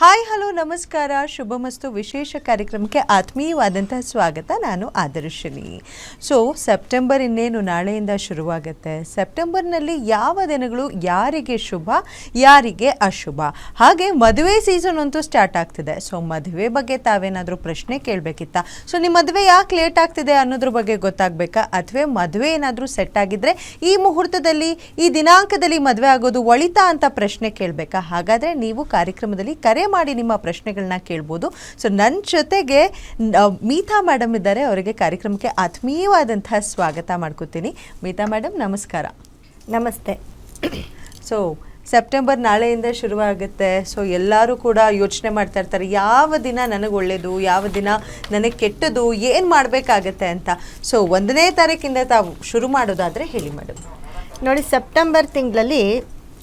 Hi, hello, ನಮಸ್ಕಾರ. ಶುಭ ಮಸ್ತು. ವಿಶೇಷ ಕಾರ್ಯಕ್ರಮಕ್ಕೆ ಆತ್ಮೀಯವಾದಂತಹ ಸ್ವಾಗತ. ನಾನು ಆದರ್ಶಿನಿ. ಸೊ ಸೆಪ್ಟೆಂಬರ್ ಇನ್ನೇನು ನಾಳೆಯಿಂದ ಶುರುವಾಗುತ್ತೆ? ಸೆಪ್ಟೆಂಬರ್ನಲ್ಲಿ ಯಾವ ದಿನಗಳು ಯಾರಿಗೆ ಶುಭ, ಯಾರಿಗೆ ಅಶುಭ? ಹಾಗೆ ಮದುವೆ ಸೀಸನ್ ಅಂತೂ ಸ್ಟಾರ್ಟ್ ಆಗ್ತಿದೆ. ಸೊ ಮದುವೆ ಬಗ್ಗೆ ತಾವೇನಾದರೂ ಪ್ರಶ್ನೆ ಕೇಳಬೇಕಿತ್ತ? ಸೊ ನಿಮ್ಮ ಮದುವೆ ಯಾಕೆ ಲೇಟ್ ಆಗ್ತಿದೆ ಅನ್ನೋದ್ರ ಬಗ್ಗೆ ಗೊತ್ತಾಗಬೇಕಾ? ಅಥವಾ ಮದುವೆ ಏನಾದರೂ ಸೆಟ್ ಆಗಿದ್ರೆ ಈ ಮುಹೂರ್ತದಲ್ಲಿ, ಈ ದಿನಾಂಕದಲ್ಲಿ ಮದುವೆ ಆಗೋದು ಒಳಿತಾ ಅಂತ ಪ್ರಶ್ನೆ ಕೇಳಬೇಕಾ? ಹಾಗಾದರೆ ನೀವು ಕಾರ್ಯಕ್ರಮದಲ್ಲಿ ಕರೆ ಮಾಡಿ ನಿಮ್ಮ ಪ್ರಶ್ನೆಗಳನ್ನ ಕೇಳ್ಬೋದು. ಸೊ ನನ್ನ ಜೊತೆಗೆ ಮೀತಾ ಮೇಡಮ್ ಇದ್ದಾರೆ. ಅವರಿಗೆ ಕಾರ್ಯಕ್ರಮಕ್ಕೆ ಆತ್ಮೀಯವಾದಂತಹ ಸ್ವಾಗತ ಮಾಡ್ಕೋತೀನಿ. ಮೀತಾ ಮೇಡಮ್ ನಮಸ್ಕಾರ. ನಮಸ್ತೆ. ಸೊ ಸೆಪ್ಟೆಂಬರ್ ನಾಳೆಯಿಂದ ಶುರುವಾಗುತ್ತೆ. ಸೊ ಎಲ್ಲರೂ ಕೂಡ ಯೋಚನೆ ಮಾಡ್ತಾ ಇರ್ತಾರೆ. ಯಾವ ದಿನ ನನಗೆ ಒಳ್ಳೆಯದು ಯಾವ ದಿನ ನನಗೆ ಕೆಟ್ಟದು? ಏನು ಮಾಡಬೇಕಾಗತ್ತೆ ಅಂತ? ಸೊ ಒಂದನೇ ತಾರೀಕಿಂದ ತಾವು ಶುರು ಮಾಡೋದಾದರೆ ಹೇಳಿ ಮೇಡಮ್ ನೋಡಿ ಸೆಪ್ಟೆಂಬರ್ ತಿಂಗಳಲ್ಲಿ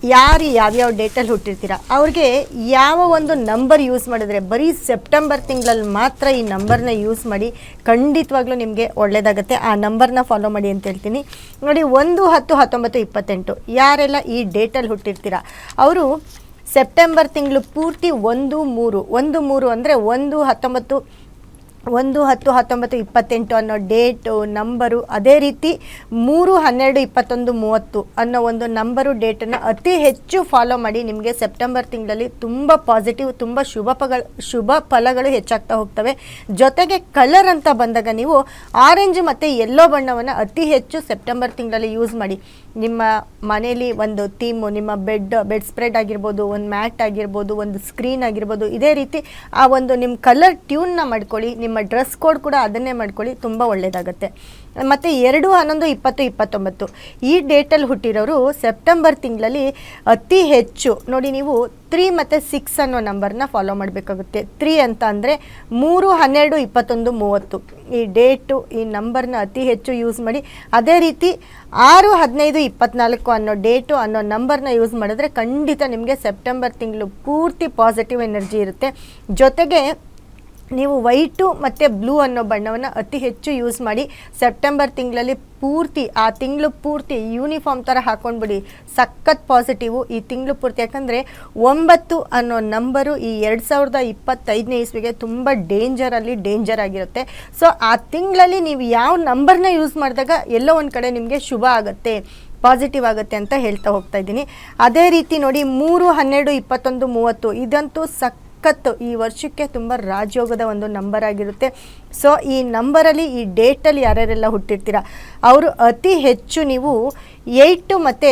ಯಾರು ಯಾವ್ಯಾವ ಡೇಟಲ್ಲಿ ಹುಟ್ಟಿರ್ತೀರ? ಅವ್ರಿಗೆ ಯಾವ ಒಂದು ನಂಬರ್ ಯೂಸ್ ಮಾಡಿದ್ರೆ, ಬರೀ ಸೆಪ್ಟೆಂಬರ್ ತಿಂಗಳಲ್ಲಿ ಮಾತ್ರ ಈ ನಂಬರ್ನ ಯೂಸ್ ಮಾಡಿ ಖಂಡಿತವಾಗ್ಲೂ ನಿಮಗೆ ಒಳ್ಳೆಯದಾಗುತ್ತೆ ಆ ನಂಬರ್ನ ಫಾಲೋ ಮಾಡಿ ಅಂತ ಹೇಳ್ತೀನಿ. ನೋಡಿ, ಒಂದು ಹತ್ತು ಹತ್ತೊಂಬತ್ತು ಇಪ್ಪತ್ತೆಂಟು, ಯಾರೆಲ್ಲ ಈ ಡೇಟಲ್ಲಿ ಹುಟ್ಟಿರ್ತೀರ? ಅವರು ಸೆಪ್ಟೆಂಬರ್ ತಿಂಗಳು ಪೂರ್ತಿ ಒಂದು ಮೂರು ಒಂದು ಮೂರು ಅಂದರೆ ಒಂದು ಹತ್ತೊಂಬತ್ತು ಒಂದು ಹತ್ತು ಹತ್ತೊಂಬತ್ತು ಇಪ್ಪತ್ತೆಂಟು ಅನ್ನೋ ಡೇಟು, ನಂಬರು, ಅದೇ ರೀತಿ ಮೂರು ಹನ್ನೆರಡು ಇಪ್ಪತ್ತೊಂದು ಮೂವತ್ತು ಅನ್ನೋ ಒಂದು ನಂಬರು ಡೇಟನ್ನು ಅತಿ ಹೆಚ್ಚು ಫಾಲೋ ಮಾಡಿ ನಿಮಗೆ ಸೆಪ್ಟೆಂಬರ್ ತಿಂಗಳಲ್ಲಿ ತುಂಬ ಪಾಸಿಟಿವ್, ತುಂಬ ಶುಭ ಶುಭ ಫಲಗಳು ಹೆಚ್ಚಾಗ್ತಾ ಹೋಗ್ತವೆ. ಜೊತೆಗೆ ಕಲರ್ ಅಂತ ಬಂದಾಗ ನೀವು ಆರೆಂಜ್ ಮತ್ತು ಯೆಲ್ಲೋ ಬಣ್ಣವನ್ನು ಅತಿ ಹೆಚ್ಚು ಸೆಪ್ಟೆಂಬರ್ ತಿಂಗಳಲ್ಲಿ ಯೂಸ್ ಮಾಡಿ. ನಿಮ್ಮ ಮನೇಲಿ ಒಂದು ಥೀಮು ನಿಮ್ಮ ಬೆಡ್ ಬೆಡ್ ಸ್ಪ್ರೆಡ್ ಆಗಿರ್ಬೋದು, ಒಂದು ಮ್ಯಾಟ್ ಆಗಿರ್ಬೋದು, ಒಂದು ಸ್ಕ್ರೀನ್ ಆಗಿರ್ಬೋದು, ಇದೇ ರೀತಿ ಆ ಒಂದು ನಿಮ್ಮ ಕಲರ್ ಟ್ಯೂನ್ನ ಮಾಡ್ಕೊಳ್ಳಿ, ನಿಮ್ಮ ಡ್ರೆಸ್ ಕೋಡ್ ಕೂಡ ಅದನ್ನೇ ಮಾಡ್ಕೊಳ್ಳಿ, ತುಂಬ ಒಳ್ಳೆಯದಾಗತ್ತೆ ಮತ್ತು ಎರಡು ಹನ್ನೊಂದು, ಇಪ್ಪತ್ತು, ಇಪ್ಪತ್ತೊಂಬತ್ತು. ಈ ಡೇಟಲ್ಲಿ ಹುಟ್ಟಿರೋರು ಸೆಪ್ಟೆಂಬರ್ ತಿಂಗಳಲ್ಲಿ ಅತಿ ಹೆಚ್ಚು. ನೋಡಿ, ನೀವು ತ್ರೀ ಮತ್ತು ಸಿಕ್ಸ್ ಅನ್ನೋ ನಂಬರ್ನ ಫಾಲೋ ಮಾಡಬೇಕಾಗುತ್ತೆ. ತ್ರೀ ಅಂತ ಅಂದರೆ ಮೂರು, ಹನ್ನೆರಡು, ಇಪ್ಪತ್ತೊಂದು, ಮೂವತ್ತು. ಈ ಡೇಟು, ಈ ನಂಬರ್ನ ಅತಿ ಹೆಚ್ಚು ಯೂಸ್ ಮಾಡಿ. ಅದೇ ರೀತಿ ಆರು, ಹದಿನೈದು, ಇಪ್ಪತ್ನಾಲ್ಕು ಅನ್ನೋ ಡೇಟು ಅನ್ನೋ ನಂಬರ್ನ ಯೂಸ್ ಮಾಡಿದ್ರೆ ಖಂಡಿತ ನಿಮಗೆ ಸೆಪ್ಟೆಂಬರ್ ತಿಂಗಳು ಪೂರ್ತಿ ಪಾಸಿಟಿವ್ ಎನರ್ಜಿ ಇರುತ್ತೆ. ಜೊತೆಗೆ ನೀವು ವೈಟು ಮತ್ತು ಬ್ಲೂ ಅನ್ನೋ ಬಣ್ಣವನ್ನು ಅತಿ ಹೆಚ್ಚು ಯೂಸ್ ಮಾಡಿ ಸೆಪ್ಟೆಂಬರ್ ತಿಂಗಳಲ್ಲಿ ಪೂರ್ತಿ, ಆ ತಿಂಗಳು ಪೂರ್ತಿ ಯೂನಿಫಾರ್ಮ್ ಥರ ಹಾಕ್ಕೊಂಡ್ಬಿಡಿ ಸಖತ್ ಪಾಸಿಟಿವು ಈ ತಿಂಗಳು ಪೂರ್ತಿ. ಯಾಕಂದರೆ ಒಂಬತ್ತು ಅನ್ನೋ ನಂಬರು ಈ ಎರಡು ಸಾವಿರದ ಇಪ್ಪತ್ತೈದನೇ ಇಸ್ವಿಗೆ ತುಂಬ ಡೇಂಜರಲ್ಲಿ ಡೇಂಜರ್ ಆಗಿರುತ್ತೆ. ಸೊ ಆ ತಿಂಗಳಲ್ಲಿ ನೀವು ಯಾವ ನಂಬರ್ನ ಯೂಸ್ ಮಾಡಿದಾಗ ಎಲ್ಲೋ ಒಂದು ಕಡೆ ನಿಮಗೆ ಶುಭ ಆಗುತ್ತೆ ಪಾಸಿಟಿವ್ ಆಗುತ್ತೆ ಅಂತ ಹೇಳ್ತಾ ಹೋಗ್ತಾ ಇದ್ದೀನಿ. ಅದೇ ರೀತಿ ನೋಡಿ, ಮೂರು, ಹನ್ನೆರಡು, ಇಪ್ಪತ್ತೊಂದು, ಮೂವತ್ತು, ಇದಂತೂ ಸಖತ್ತು ಈ ವರ್ಷಕ್ಕೆ ತುಂಬ ರಾಜಯೋಗದ ಒಂದು ನಂಬರ್ ಆಗಿರುತ್ತೆ. ಸೊ ಈ ನಂಬರಲ್ಲಿ ಈ ಡೇಟಲ್ಲಿ ಯಾರ್ಯಾರೆಲ್ಲ ಹುಟ್ಟಿರ್ತೀರ? ಅವರು ಅತಿ ಹೆಚ್ಚು ನೀವು ಏಯ್ಟು ಮತ್ತು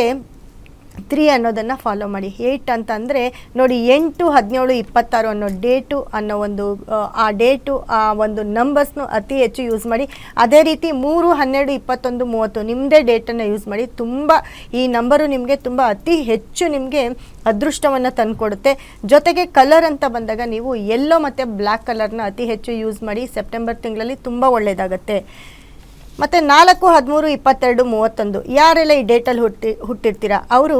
ತ್ರೀ ಅನ್ನೋದನ್ನು ಫಾಲೋ ಮಾಡಿ. ಏಯ್ಟ್ ಅಂತ ಅಂದರೆ ನೋಡಿ ಎಂಟು ಹದಿನೇಳು ಇಪ್ಪತ್ತಾರು ಅನ್ನೋ ಡೇಟು ಅನ್ನೋ ಒಂದು ಆ, ಆ ಡೇಟು ಆ ಒಂದು ನಂಬರ್ಸ್ನು ಅತಿ ಹೆಚ್ಚು ಯೂಸ್ ಮಾಡಿ. ಅದೇ ರೀತಿ ಮೂರು ಹನ್ನೆರಡು ಇಪ್ಪತ್ತೊಂದು ಮೂವತ್ತು ನಿಮ್ಮದೇ ಡೇಟನ್ನು ಯೂಸ್ ಮಾಡಿ. ತುಂಬ ಈ ನಂಬರು ನಿಮಗೆ ತುಂಬ ಅತಿ ಹೆಚ್ಚು ನಿಮಗೆ ಅದೃಷ್ಟವನ್ನು ತಂದುಕೊಡುತ್ತೆ. ಜೊತೆಗೆ ಕಲರ್ ಅಂತ ಬಂದಾಗ ನೀವು ಎಲ್ಲೋ ಮತ್ತು ಬ್ಲ್ಯಾಕ್ ಕಲರ್ನ ಅತಿ ಹೆಚ್ಚು ಯೂಸ್ ಮಾಡಿ. ಸೆಪ್ಟೆಂಬರ್ ತಿಂಗಳಲ್ಲಿ ತುಂಬ ಒಳ್ಳೆಯದಾಗತ್ತೆ ಮತ್ತು ನಾಲ್ಕು, ಹದಿಮೂರು, ಇಪ್ಪತ್ತೆರಡು, ಮೂವತ್ತೊಂದು, ಯಾರೆಲ್ಲ ಈ ಡೇಟಲ್ಲಿ ಹುಟ್ಟಿ, ಹುಟ್ಟಿರ್ತೀರ? ಅವರು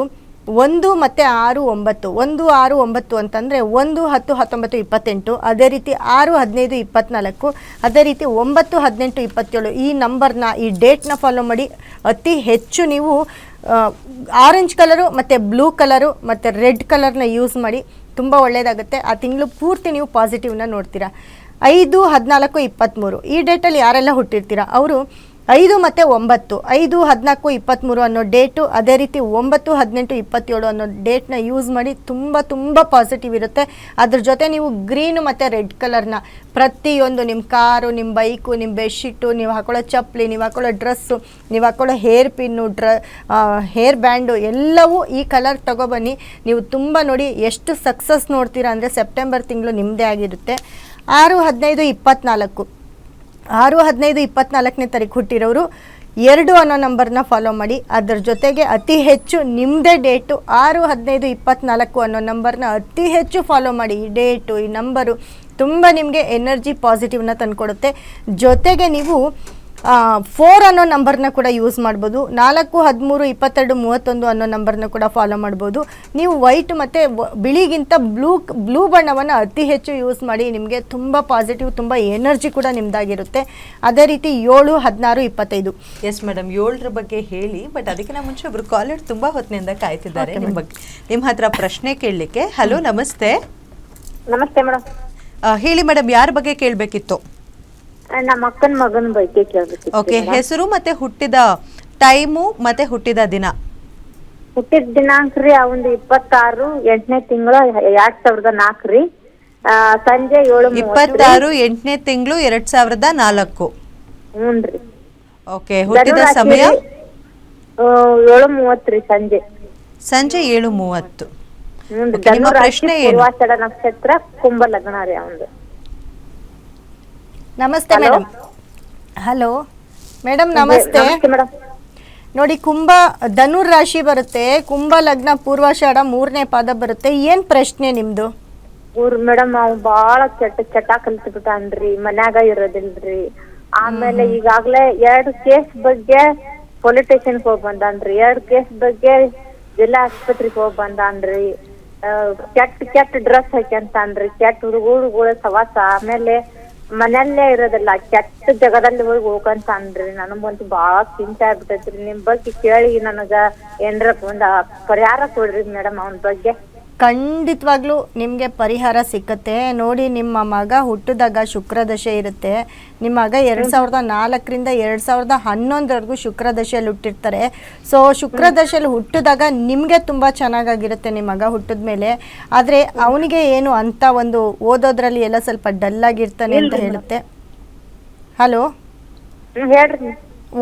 ಒಂದು ಮತ್ತು ಆರು, ಒಂಬತ್ತು. ಒಂದು, ಆರು, ಒಂಬತ್ತು ಅಂತಂದರೆ ಒಂದು, ಹತ್ತು, ಹತ್ತೊಂಬತ್ತು, ಇಪ್ಪತ್ತೆಂಟು. ಅದೇ ರೀತಿ ಆರು, ಹದಿನೈದು ಇಪ್ಪತ್ತ್ನಾಲ್ಕು ಅದೇ ರೀತಿ ಒಂಬತ್ತು, ಹದಿನೆಂಟು, ಇಪ್ಪತ್ತೇಳು. ಈ ನಂಬರ್ನ, ಈ ಡೇಟ್ನ ಫಾಲೋ ಮಾಡಿ. ಅತಿ ಹೆಚ್ಚು ನೀವು ಆರೆಂಜ್ ಕಲರು ಮತ್ತು ಬ್ಲೂ ಕಲರು ಮತ್ತು ರೆಡ್ ಕಲರ್ನ ಯೂಸ್ ಮಾಡಿ. ತುಂಬ ಒಳ್ಳೆಯದಾಗುತ್ತೆ ಆ ತಿಂಗಳು ಪೂರ್ತಿ ನೀವು ಪಾಸಿಟಿವ್ನ ನೋಡ್ತೀರಾ. ಐದು, ಹದಿನಾಲ್ಕು ಇಪ್ಪತ್ತ್ಮೂರು ಈ ಡೇಟಲ್ಲಿ ಯಾರೆಲ್ಲ ಹುಟ್ಟಿರ್ತೀರಾ? ಅವರು ಐದು ಮತ್ತು ಒಂಬತ್ತು, ಐದು, ಹದಿನಾಲ್ಕು ಇಪ್ಪತ್ತ್ಮೂರು ಅನ್ನೋ ಡೇಟು, ಅದೇ ರೀತಿ ಒಂಬತ್ತು, ಹದಿನೆಂಟು, ಇಪ್ಪತ್ತೇಳು ಅನ್ನೋ ಡೇಟ್ನ ಯೂಸ್ ಮಾಡಿ ತುಂಬ ತುಂಬ ಪಾಸಿಟಿವ್ ಇರುತ್ತೆ. ಅದ್ರ ಜೊತೆ ನೀವು ಗ್ರೀನು ಮತ್ತು ರೆಡ್ ಕಲರ್ನ ಪ್ರತಿಯೊಂದು ನಿಮ್ಮ ಕಾರು ನಿಮ್ಮ ಬೈಕು ನಿಮ್ಮ ಬೆಡ್ಶೀಟು, ನೀವು ಹಾಕೊಳ್ಳೋ ಚಪ್ಪಲಿ, ನೀವು ಹಾಕೊಳ್ಳೋ ಡ್ರೆಸ್ಸು, ನೀವು ಹಾಕೊಳ್ಳೋ ಹೇರ್ ಪಿನ್ನು, ಡ್ರ ಹೇರ್ ಬ್ಯಾಂಡು ಎಲ್ಲವೂ ಈ ಕಲರ್ ತೊಗೊಬನ್ನಿ. ನೀವು ತುಂಬ ನೋಡಿ ಎಷ್ಟು ಸಕ್ಸಸ್ ನೋಡ್ತೀರಾ ಅಂದರೆ ಸೆಪ್ಟೆಂಬರ್ ತಿಂಗಳು ನಿಮ್ಮದೇ ಆಗಿರುತ್ತೆ. ಆರು, ಹದಿನೈದು, ಇಪ್ಪತ್ನಾಲ್ಕು. ಆರು ಹದಿನೈದು ಇಪ್ಪತ್ನಾಲ್ಕನೇ ತಾರೀಕು ಹುಟ್ಟಿರೋರು ಎರಡು ಅನ್ನೋ ನಂಬರ್ನ ಫಾಲೋ ಮಾಡಿ. ಅದರ ಜೊತೆಗೆ ಅತಿ ಹೆಚ್ಚು ನಿಮ್ಮದೇ ಡೇಟು ಆರು ಹದಿನೈದು ಇಪ್ಪತ್ನಾಲ್ಕು ಅನ್ನೋ ನಂಬರ್ನ ಅತಿ ಹೆಚ್ಚು ಫಾಲೋ ಮಾಡಿ. ಈ ಡೇಟು ಈ ನಂಬರು ತುಂಬ ನಿಮಗೆ ಎನರ್ಜಿ ಪಾಸಿಟಿವ್ನ ತಂದುಕೊಡುತ್ತೆ. ಜೊತೆಗೆ ನೀವು ಫೋರ್ ಅನ್ನೋ ನಂಬರ್ನ ಕೂಡ ಯೂಸ್ ಮಾಡ್ಬೋದು. ನಾಲ್ಕು ಹದಿಮೂರು ಇಪ್ಪತ್ತೆರಡು ಮೂವತ್ತೊಂದು ಅನ್ನೋ ನಂಬರ್ನ ಕೂಡ ಫಾಲೋ ಮಾಡ್ಬೋದು. ನೀವು ವೈಟ್ ಮತ್ತು ಬಿಳಿಗಿಂತ ಬ್ಲೂ ಬ್ಲೂ ಬಣ್ಣವನ್ನು ಅತಿ ಹೆಚ್ಚು ಯೂಸ್ ಮಾಡಿ ನಿಮಗೆ ತುಂಬ ಪಾಸಿಟಿವ್ ತುಂಬ ಎನರ್ಜಿ ಕೂಡ ನಿಮ್ಮದಾಗಿರುತ್ತೆ ಅದೇ ರೀತಿ ಏಳು ಹದಿನಾರು ಇಪ್ಪತ್ತೈದು. ಎಸ್ ಮೇಡಮ್ ಏಳರ ಬಗ್ಗೆ ಹೇಳಿ ಬಟ್ ಅದಕ್ಕಿಂತ ಮುಂಚೆ ಒಬ್ಬರು ಕಾಲರ್ ತುಂಬ ಹೊತ್ತಿನಿಂದ ಕಾಯ್ತಿದ್ದಾರೆ. ನಿಮ್ಮ ಬಗ್ಗೆ ನಿಮ್ಮ ಹತ್ರ ಪ್ರಶ್ನೆ ಕೇಳಲಿಕ್ಕೆ. ಹಲೋ ನಮಸ್ತೆ. ನಮಸ್ತೆ ಮೇಡಮ್ ಹೇಳಿ ಮೇಡಮ್ ಯಾರ ಬಗ್ಗೆ ಕೇಳಬೇಕಿತ್ತು? ನಮ್ಮ ಅಕ್ಕನ ಮಗನ ಬಗ್ಗೆ ಕೇಳಬೇಕು ಓಕೆ ಹೆಸರು ಮತ್ತೆ ಹುಟ್ಟಿದ ಟೈಮು ಮತ್ತೆ ಹುಟ್ಟಿದ ದಿನ? ಹುಟ್ಟಿದ ದಿನಾಂಕ ರೀ ಅವಂದು ಇಪ್ಪತ್ತಾರು ಎಂಟನೇ ತಿಂಗಳ ಎರಡ್ ಸಾವಿರದ ನಾಲ್ಕು ರೀ. ಆ, ಸಂಜೆ ಏಳು. ಇಪ್ಪತ್ತಾರು ಎಂಟನೇ ತಿಂಗಳು ಎರಡ್ ಸಾವಿರದ ನಾಲ್ಕು. ಹ್ಞೂನ್ರಿ ಓಕೆ ಹುಟ್ಟಿದ ಸಮಯ? ಏಳು ಮೂವತ್ತು ರೀ ಸಂಜೆ. ಸಂಜೆ ಏಳು ಮೂವತ್ತು. ಹ್ಞೂನ್ರಿ Okay, ನಿಮ್ಮ ಪ್ರಶ್ನೆ ಏನು? ಪೂರ್ವಾಷಾಢ ನಕ್ಷತ್ರ ಕುಂಭ ಲಗ್ನ ರೀ ಅವಂದು. ನಮಸ್ತೆ? ಮೇಡಮ್. ಹಲೋ. ಮೇಡಮ್ ನಮಸ್ತೆ. ನೋಡಿ ಕುಂಭ ಧನುರ್ ರಾಶಿ ಬರುತ್ತೆ. ಕುಂಭ ಲಗ್ನ ಪೂರ್ವಾಷಾಢ ಮೂರನೇ ಪಾದ ಬರುತ್ತೆ. ಏನ್ ಪ್ರಶ್ನೆ ನಿಮ್ದು? ಊರ್ ಮೇಡಮ್ ನಾವು ಬಾಳ ಚಟ ಕಲ್ತ್ ಬಿಟ್ಟಾನ್ರಿ ಮನ್ಯಾಗ ಇರೋದಿಲ್ರಿ. ಆಮೇಲೆ ಈಗಾಗ್ಲೇ ಎರಡ್ ಕೇಸ್ ಬಗ್ಗೆ ಪೊಲೀಸ್ ಸ್ಟೇಷನ್ ಹೋಗ್ ಬಂದಾನ್ರಿ. ಎರಡ್ ಕೇಸ್ ಬಗ್ಗೆ ಜಿಲ್ಲಾ ಆಸ್ಪತ್ರೆಗೆ ಹೋಗ್ ಬಂದಾನ್ರಿ. ಕೆಟ್ಟ ಕೆಟ್ಟ ಡ್ರೆಸ್ ಹಾಕ್ಯಂತಾನ್ರಿ. ಕೆಟ್ಟ ಹುಡುಗರುಗಳ ಸವಾಸ. ಆಮೇಲೆ ಮನೆಯಲ್ಲೇ ಇರೋದಿಲ್ಲ, ಕೆಟ್ಟ ಜಗದಲ್ಲಿ ಹೋಗಿ ಅಂದ್ರಿ. ನನಗಂತೂ ಬಾಳ ಚಿಂತೆ ಆಗ್ಬಿಟ್ಟೈತ್ರಿ. ನಿಮ್ ಬಗ್ಗೆ ಕೇಳಿ ನನಗ ಏನ್ರ ಒಂದ್ ಪರಿಹಾರ ಕೊಡ್ರಿ ಮೇಡಮ್ ಅವನ ಬಗ್ಗೆ. ಖಂಡಿತವಾಗ್ಲೂ ನಿಮಗೆ ಪರಿಹಾರ ಸಿಕ್ಕತ್ತೆ. ನೋಡಿ ನಿಮ್ಮ ಮಗ ಹುಟ್ಟಿದಾಗ ಶುಕ್ರದಶೆ ಇರುತ್ತೆ. ನಿಮ್ಮ ಮಗ ಎರಡು ಸಾವಿರದ ನಾಲ್ಕರಿಂದ ಎರಡು ಸಾವಿರದ ಹನ್ನೊಂದರವರೆಗೂ ಶುಕ್ರ ದಶೆಯಲ್ಲಿ ಹುಟ್ಟಿರ್ತಾರೆ. ಸೊ ಶುಕ್ರದಶೆಯಲ್ಲಿ ಹುಟ್ಟಿದಾಗ ನಿಮಗೆ ತುಂಬ ಚೆನ್ನಾಗಾಗಿರುತ್ತೆ ನಿಮ್ಮ ಮಗ ಹುಟ್ಟಿದ ಮೇಲೆ ಆದರೆ ಅವನಿಗೆ ಏನು ಅಂತ ಒಂದು ಓದೋದ್ರಲ್ಲಿ ಎಲ್ಲ ಸ್ವಲ್ಪ ಡಲ್ ಆಗಿರ್ತಾನೆ ಅಂತ ಹೇಳುತ್ತೆ. ಹಲೋ ಹೇಳ್ರಿ.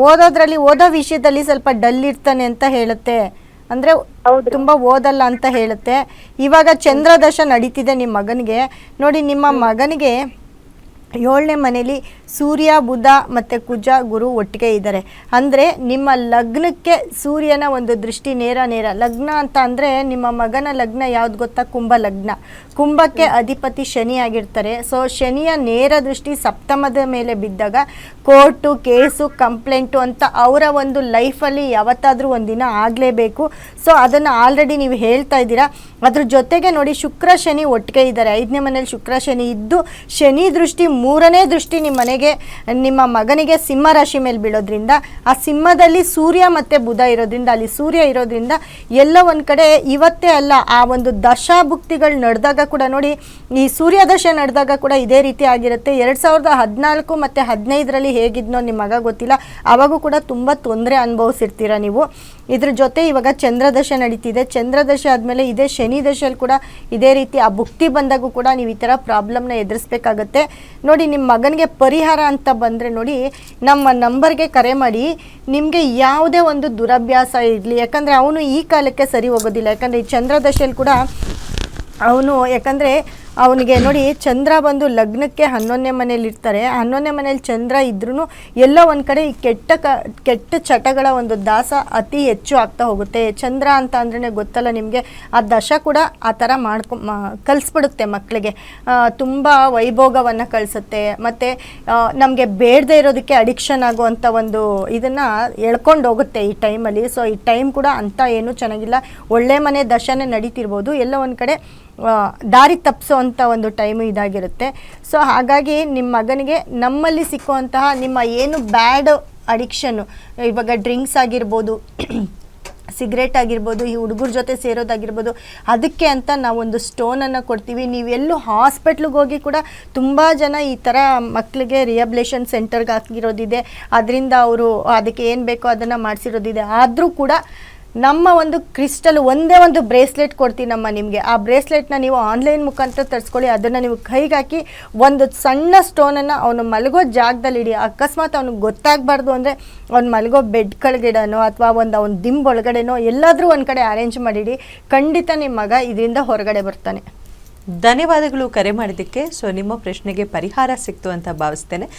ಓದೋದ್ರಲ್ಲಿ ಓದೋ ವಿಷಯದಲ್ಲಿ ಸ್ವಲ್ಪ ಡಲ್ ಇರ್ತಾನೆ ಅಂತ ಹೇಳುತ್ತೆ. ಅಂದ್ರೆ. ತುಂಬಾ ಓದಲ್ಲ ಅಂತ ಹೇಳುತ್ತೆ. ಇವಾಗ ಚಂದ್ರದಶ ನಡೀತಿದೆ ನಿಮ್ಮ ಮಗನಿಗೆ. ನೋಡಿ ನಿಮ್ಮ ಮಗನಿಗೆ ಏಳನೇ ಮನೇಲಿ ಸೂರ್ಯ, ಬುಧ ಮತ್ತು ಕುಜ ಗುರು ಒಟ್ಟಿಗೆ ಇದ್ದಾರೆ. ಅಂದರೆ ನಿಮ್ಮ ಲಗ್ನಕ್ಕೆ ಸೂರ್ಯನ ಒಂದು ದೃಷ್ಟಿ ನೇರ ನೇರ. ಲಗ್ನ ಅಂತ ಅಂದರೆ ನಿಮ್ಮ ಮಗನ ಲಗ್ನ ಯಾವ್ದು ಗೊತ್ತಾ? ಕುಂಭ ಲಗ್ನ. ಕುಂಭಕ್ಕೆ ಅಧಿಪತಿ ಶನಿ ಆಗಿರ್ತಾರೆ. ಸೊ ಶನಿಯ ನೇರ ದೃಷ್ಟಿ ಸಪ್ತಮದ ಮೇಲೆ ಬಿದ್ದಾಗ ಕೋರ್ಟು, ಕೇಸು, ಕಂಪ್ಲೇಂಟು ಅಂತ ಅವರ ಒಂದು ಲೈಫಲ್ಲಿ ಯಾವತ್ತಾದರೂ ಒಂದಿನ ಆಗಲೇಬೇಕು. ಸೊ ಅದನ್ನು ಆಲ್ರೆಡಿ ನೀವು ಹೇಳ್ತಾ ಇದ್ದೀರಾ. ಅದ್ರ ಜೊತೆಗೆ ನೋಡಿ ಶುಕ್ರ, ಶನಿ ಒಟ್ಟಿಗೆ ಇದ್ದಾರೆ. ಐದನೇ ಮನೇಲಿ ಶುಕ್ರ, ಶನಿ ಇದ್ದು ಶನಿ ದೃಷ್ಟಿ ಮೂರನೇ ದೃಷ್ಟಿ ನಿಮ್ಮ ಮನೆಗೆ, ನಿಮ್ಮ ಮಗನಿಗೆ ಸಿಂಹ ರಾಶಿ ಮೇಲೆ ಬೀಳೋದ್ರಿಂದ, ಆ ಸಿಂಹದಲ್ಲಿ ಸೂರ್ಯ ಮತ್ತು ಬುಧ ಇರೋದ್ರಿಂದ, ಅಲ್ಲಿ ಸೂರ್ಯ ಇರೋದ್ರಿಂದ ಎಲ್ಲ ಒಂದು ಕಡೆ ಇವತ್ತೇ ಅಲ್ಲ, ಆ ಒಂದು ದಶಾಭುಕ್ತಿಗಳು ನಡೆದಾಗ ಕೂಡ ನೋಡಿ, ಈ ಸೂರ್ಯ ದಶೆ ನಡೆದಾಗ ಕೂಡ ಇದೇ ರೀತಿ ಆಗಿರುತ್ತೆ. ಎರಡು ಸಾವಿರದ ಹದಿನಾಲ್ಕು ಮತ್ತು ಹದಿನೈದರಲ್ಲಿ ಹೇಗಿದ್ನೋ ನಿಮ್ಮ ಮಗ ಗೊತ್ತಿಲ್ಲ, ಅವಾಗೂ ಕೂಡ ತುಂಬ ತೊಂದರೆ ಅನುಭವಿಸಿರ್ತೀರ ನೀವು. ಇದ್ರ ಜೊತೆ ಇವಾಗ ಚಂದ್ರದಶೆ ನಡೀತಿದೆ. ಚಂದ್ರದಶೆ ಆದಮೇಲೆ ಇದೇ ಶನಿ ದಶೆಯಲ್ಲಿ ಕೂಡ ಇದೇ ರೀತಿ ಆ ಭುಕ್ತಿ ಬಂದಾಗೂ ಕೂಡ ನೀವು ಈ ಥರ ಪ್ರಾಬ್ಲಮ್ನ ಎದುರಿಸ್ಬೇಕಾಗತ್ತೆ. ನೋಡಿ ನಿಮ್ಮ ಮಗನಿಗೆ ಪರಿಹಾರ ಅಂತ ಬಂದರೆ ನೋಡಿ, ನಮ್ಮ ನಂಬರ್ಗೆ ಕರೆ ಮಾಡಿ. ನಿಮಗೆ ಯಾವುದೇ ಒಂದು ದುರಭ್ಯಾಸ ಇರಲಿ, ಯಾಕಂದರೆ ಅವನು ಈ ಕಾಲಕ್ಕೆ ಸರಿ ಹೋಗೋದಿಲ್ಲ. ಯಾಕಂದರೆ ಈ ಚಂದ್ರದಶೆಯಲ್ಲಿ ಕೂಡ ಅವನು, ಯಾಕಂದರೆ ಅವನಿಗೆ ನೋಡಿ, ಚಂದ್ರ ಬಂದು ಲಗ್ನಕ್ಕೆ ಹನ್ನೊಂದನೇ ಮನೇಲಿ ಇರ್ತಾರೆ. ಹನ್ನೊಂದನೇ ಮನೇಲಿ ಚಂದ್ರ ಇದ್ರೂ ಎಲ್ಲೋ ಒಂದು ಕಡೆ ಈ ಕೆಟ್ಟ ಕ, ಕೆಟ್ಟ ಚಟಗಳ ಒಂದು ದಾಸ ಅತಿ ಹೆಚ್ಚು ಆಗ್ತಾ ಹೋಗುತ್ತೆ. ಚಂದ್ರ ಅಂತ ಅಂದ್ರೆ ಗೊತ್ತಲ್ಲ ನಿಮಗೆ, ಆ ದಶ ಕೂಡ ಆ ಥರ ಮಾಡ್ಕೊ ಕಲಿಸ್ಬಿಡುತ್ತೆ ಮಕ್ಕಳಿಗೆ ತುಂಬ ವೈಭೋಗವನ್ನು ಕಳಿಸುತ್ತೆ. ಮತ್ತು ನಮಗೆ ಬೇಡದೇ ಇರೋದಕ್ಕೆ ಅಡಿಕ್ಷನ್ ಆಗುವಂಥ ಒಂದು ಇದನ್ನು ಎಳ್ಕೊಂಡು ಹೋಗುತ್ತೆ ಈ ಟೈಮಲ್ಲಿ. ಸೊ, ಈ ಟೈಮ್ ಕೂಡ ಅಂಥ ಏನೂ ಚೆನ್ನಾಗಿಲ್ಲ. ಒಳ್ಳೆ ಮನೆ ದಶನೇ ನಡೀತಿರ್ಬೋದು. ಎಲ್ಲೋ ಒಂದು ಕಡೆ ದಾರಿ ತಪ್ಪಿಸೋವಂಥ ಒಂದು ಟೈಮು ಇದಾಗಿರುತ್ತೆ. ಸೊ, ಹಾಗಾಗಿ ನಿಮ್ಮ ಮಗನಿಗೆ ನಮ್ಮಲ್ಲಿ ಸಿಕ್ಕುವಂತಹ ನಿಮ್ಮ ಏನು ಬ್ಯಾಡ್ ಅಡಿಕ್ಷನ್ನು ಇವಾಗ ಡ್ರಿಂಕ್ಸ್ ಆಗಿರ್ಬೋದು, ಸಿಗರೇಟ್ ಆಗಿರ್ಬೋದು, ಈ ಹುಡುಗರ ಜೊತೆ ಸೇರೋದಾಗಿರ್ಬೋದು, ಅದಕ್ಕೆ ಅಂತ ನಾವೊಂದು ಸ್ಟೋನನ್ನು ಕೊಡ್ತೀವಿ. ನೀವೆಲ್ಲೂ ಹಾಸ್ಪಿಟ್ಲಿಗೆ ಹೋಗಿ ಕೂಡ ತುಂಬ ಜನ ಈ ಥರ ಮಕ್ಕಳಿಗೆ ರಿಯಬ್ಲೇಷನ್ ಸೆಂಟರ್ಗೆ ಹಾಕಿರೋದಿದೆ. ಅದರಿಂದ ಅವರು ಅದಕ್ಕೆ ಏನು ಬೇಕೋ ಅದನ್ನು ಮಾಡಿಸಿರೋದಿದೆ. ಆದರೂ ಕೂಡ ನಮ್ಮ ಒಂದು ಕ್ರಿಸ್ಟಲ್ ಒಂದೇ ಒಂದು ಬ್ರೇಸ್ಲೆಟ್ ಕೊಡ್ತೀನಮ್ಮ ನಿಮಗೆ. ಆ ಬ್ರೇಸ್ಲೆಟ್ನ ನೀವು ಆನ್ಲೈನ್ ಮುಖಾಂತರ ತರಿಸ್ಕೊಳ್ಳಿ, ಅದನ್ನು ನೀವು ಕೈಗೆ ಹಾಕಿ ಒಂದು ಸಣ್ಣ ಸ್ಟೋನನ್ನು ಅವನು ಮಲಗೋ ಜಾಗದಲ್ಲಿ ಇಡಿ. ಅಕಸ್ಮಾತ್ ಅವ್ನಿಗೆ ಗೊತ್ತಾಗಬಾರ್ದು ಅಂದರೆ ಅವ್ನು ಮಲಗೋ ಬೆಡ್ ಕೆಳಗಿಡನೋ ಅಥವಾ ಒಂದು ಅವ್ನ ದಿಂಬ್ ಒಳಗಡೆನೋ ಎಲ್ಲಾದರೂ ಒಂದು ಕಡೆ ಅರೇಂಜ್ ಮಾಡಿಡಿ. ಖಂಡಿತ ನಿಮ್ಮ ಮಗ ಇದರಿಂದ ಹೊರಗಡೆ ಬರ್ತಾನೆ. ಧನ್ಯವಾದಗಳು ಕರೆ ಮಾಡಿದ್ದಕ್ಕೆ. ಸೊ ನಿಮ್ಮ ಪ್ರಶ್ನೆಗೆ ಪರಿಹಾರ ಸಿಕ್ತು ಅಂತ ಭಾವಿಸ್ತೇನೆ.